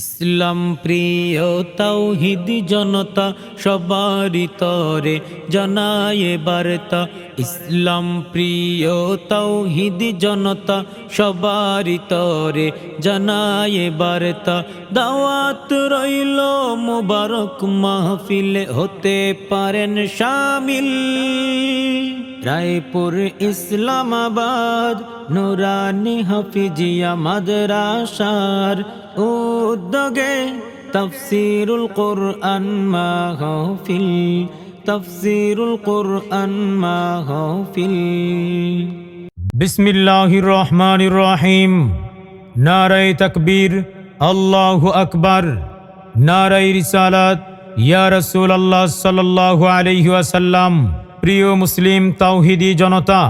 ইসলাম প্রিয় তৌহিদ জনতা সবারই তরে জানায়ে বার্তা। ইসলাম প্রিয় তৌহিদ জনতা সবারই তরে জানায়ে বার্তা। দাওয়াত রইল মুবারক মাহফিলে হতে পারেন শামিল। রায়পুর ইসলামাবাদ, নুরানি হাফিজিয়া মাদ্রাসার উদ্যোগে তফসিরুল কোরআন মাহফিল, তফসিরুল কোরআন মাহফিল। বিসমিল্লাহির রহমানির রহিম নারাই তকবীর, আল্লাহু আকবার। নারাই রিসালাত, ইয়া রাসূল আল্লাহ সাল্লাল্লাহু আলাইহি ওয়াসাল্লাম। প্রিয় মুসলিম তাওহিদি জনতা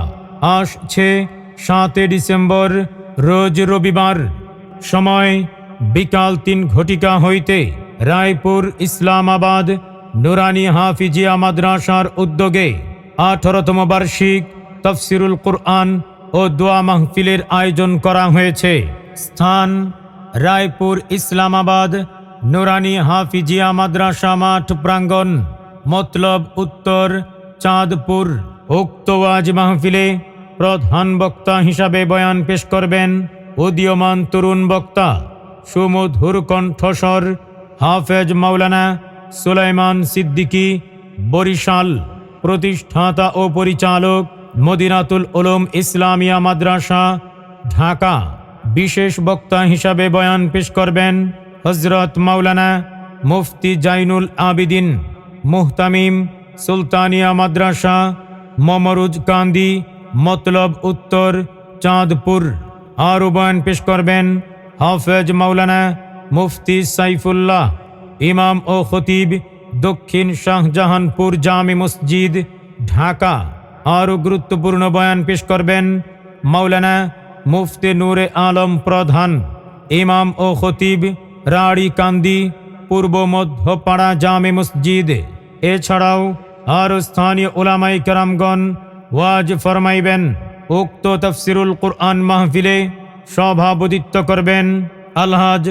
আসছে সাতই ডিসেম্বর, রোজ রবিবার, সময় বিকাল তিন ঘটিকা হইতে রায়পুর ইসলামাবাদ, নুরানি হাফিজিয়া মাদ্রাসার উদ্যোগে আঠারোতম বার্ষিক তফসিরুল কুরআন ও দোয়া মাহফিলের আয়োজন করা হয়েছে। স্থান রায়পুর ইসলামাবাদ, নুরানি হাফিজিয়া মাদ্রাসা মাঠ প্রাঙ্গণ, মতলব উত্তর চাঁদপুর উক্ত ওয়াজ মাহফিলে প্রধান বক্তা হিসাবে বয়ান পেশ করবেন উদীয়মান তরুণ বক্তা সুমধুর কণ্ঠস্বর হাফেজ মাওলানা সুলাইমান সিদ্দিকী বরিশাল, প্রতিষ্ঠাতা ও পরিচালক মদিনাতুল উলুম ইসলামিয়া মাদ্রাসা, ঢাকা। বিশেষ বক্তা হিসাবে বয়ান পেশ করবেন হজরত মাওলানা মুফতি জাইনুল আবিদিন মুহতামিম সুলতানিয়া মাদ্রাসা, মমরুজ কান্দি, মতলব উত্তর, চাঁদপুর। আরও বয়ান পেশ করবেন হাফেজ মাওলানা মুফতি সাইফুল্লাহ, ইমাম ও খতিব দক্ষিণ শাহজাহানপুর জামে মসজিদ, ঢাকা। আরও গুরুত্বপূর্ণ বয়ান পেশ করবেন মাওলানা মুফতি নূরে আলম প্রধান, ইমাম ও খতিব রাড়ি কান্দি পূর্ব মধ্যপাড়া জামে মসজিদ। এছাড়াও আরও স্থানীয় ওলামাই কেরামগণ ওয়াজ ফরমাইবেন, উক্ত তফসিরুল কুরআন মাহফিলে সভাপতিত্ব করবেন আলহাজ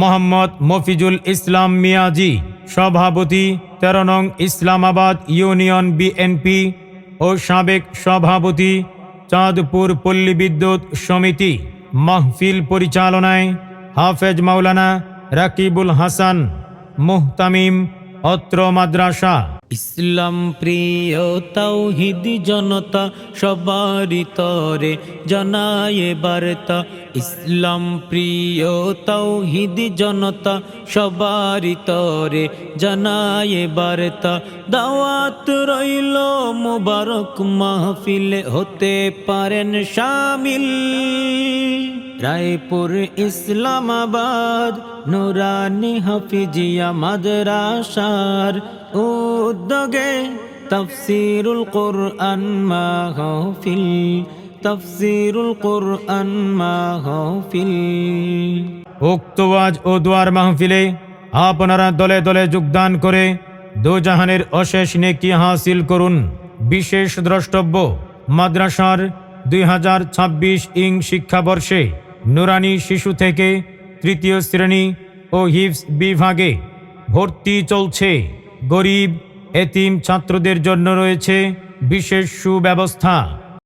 মোহাম্মদ মফিজুল ইসলাম মিয়াজি, সভাপতি তেরো নং ইসলামাবাদ ইউনিয়ন বিএনপি ও সাবেক সভাপতি চাঁদপুর পল্লী বিদ্যুৎ সমিতি মাহফিল পরিচালনায় হাফেজ মাওলানা রাকিবুল হাসান, মুহতামিম অত্র মাদ্রাসা। ইসলাম প্রিয় তৌহিদ জনতা সবারই তরে জনায়ে বার্তা। ইসলাম প্রিয় তৌহিদ জনতা সবারই তরে জনায়ে বার্তা। দাওয়াত রইল মুবারক মাহফিলে হতে পারেন শামিল। রায়পুর ইসলামাবাদ, নুরানি হাফিজিয়া মাদ্রাসার উদ্যোগে তফসিরুল কোরআন মাহফিল, তফসিরুল কোরআন মাহফিল। উক্ত ওয়াজ ও দোয়ার মাহফিলে আপনারা দলে দলে যোগদান করে দোজাহানের অশেষ নেকি হাসিল করুন। বিশেষ দ্রষ্টব্য, মাদ্রাসার দুই হাজার ছাব্বিশ ইং শিক্ষাবর্ষে নুরানি শিশু থেকে তৃতীয় শ্রেণি ও হিপস বিভাগে ভর্তি চলছে। গরিব, এতিম ছাত্রদের জন্য রয়েছে বিশেষ সুব্যবস্থা।